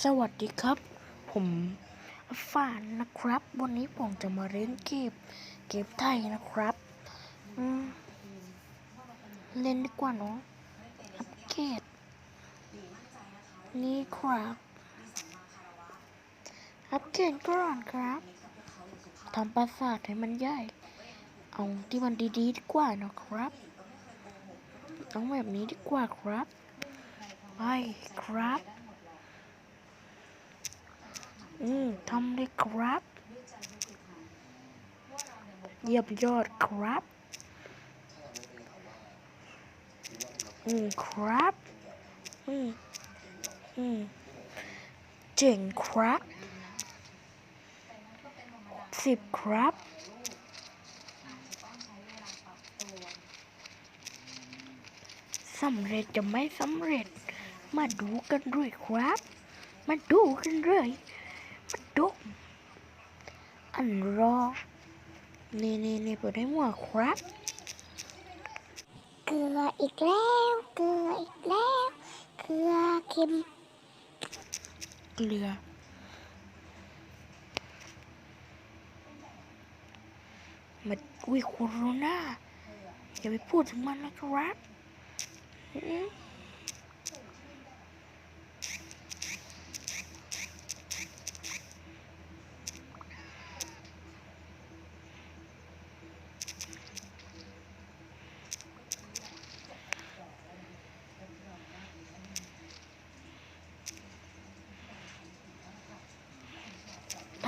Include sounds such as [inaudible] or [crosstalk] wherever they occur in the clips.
สวัสดีครับ ผมฟ่านนะครับ วันนี้ผมจะมาเล่นเกมเกมไทยนะครับเล่นดีกว่าเนาะอัปเกรดนี่ครับอัปเกรดก่อนครับทำปราสาทให้มันใหญ่ เอาที่มันดีๆดีกว่านะครับต้องแบบนี้ดีกว่าครับไปครับ อืมทำเลยครับ เยี่ยมยอดครับ อืมครับ อืมอืมเจ๋งครับสิบครับสำเร็จจะไม่สำเร็จ มาดูกันด้วยครับ มาดูกันเลย ดูอันรอนี่นี่นี่เปิดให้หมวกครับเกลืออีกแล้วเกลืออีกแล้วเกลือเค็มเกลือมาอุ้ยโคโรนาอย่าไปพูดถึงมันนะครับ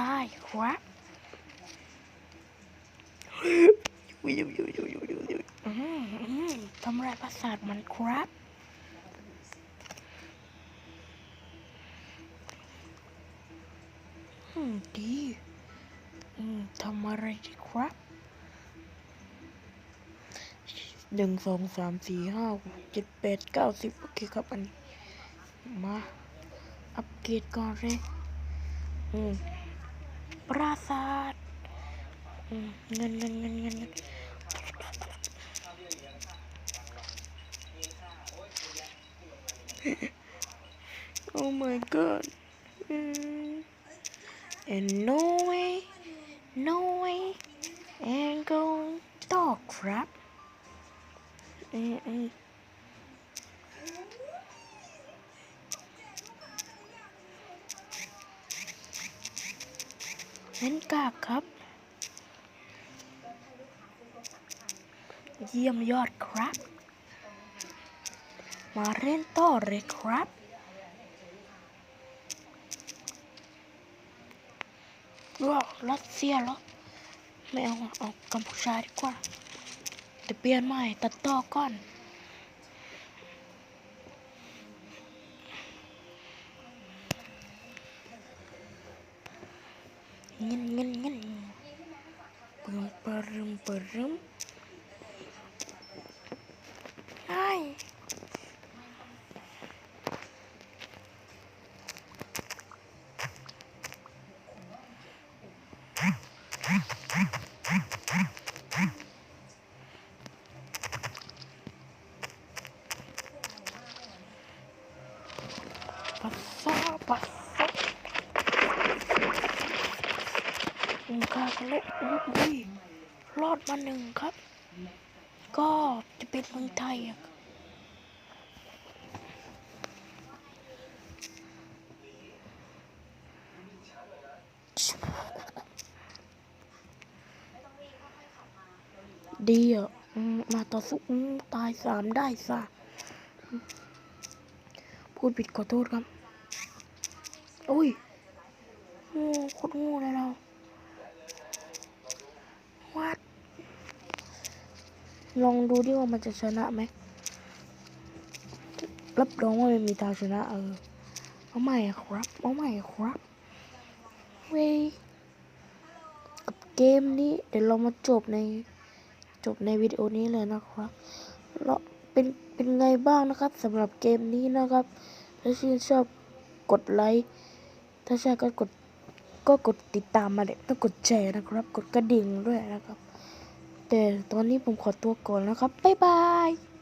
อืมได้ครับอุ้ยอุ้ยอุ้ยอุ้ยอุ้ยอุ้ยอืมอืมทำลายประสาทมันครับอืมดีอืมทำอะไรดีครับหนึ่งสองสามสี่ห้าหกเจ็ดแปดเก้าสิบโอเคครับอันนี้มาอัปเกรดก่อนเลยอืมป ราสาทอืมเงินเงินเงินเงินเงิน [laughs] oh my god mm. and no way no way and go ต่อครั เล่นกากครับ เยี่ยมยอดครับ มาเล่นต่อเลยครับ ว้าวรัสเซียเหรอ ไม่เอาอะเอากัมพูชาดีกว่า แต่เปลี่ยนใหม่ตัดต่อก่อน เงินเงินเงิน อ้ปัสสาวะปัสสาวะอืมกากันเลยอุ้ยรอดมาหนึ่งครับ ก็จะเป็นเมืองไทยอะดีอะมาต่อสู้ตายสามได้สะพูดผิดขอโทษครับ อุ้ยโง่โคตรโง่เลยเราวัด ลองดูดิว่ามันจะชนะไหมรับรองว่าไม่มีทางชนะ เออเอาใหม่ครับเอาใหม่ครับเว้ยกับเกมนี้เดี๋ยวเรามาจบในจบในวิดีโอนี้เลยนะครับแล้วเป็นเป็นไงบ้างนะครับสำหรับเกมนี้นะครับ ถ้าชื่นชอบกดไลค์ถ้าใช่ก็กดก็กดติดตามมาเลยต้องกดแชร์นะครับ กดกระดิ่งด้วยนะครับ แต่ตอนนี้ผมขอตัวก่อนนะครับ บ๊ายบาย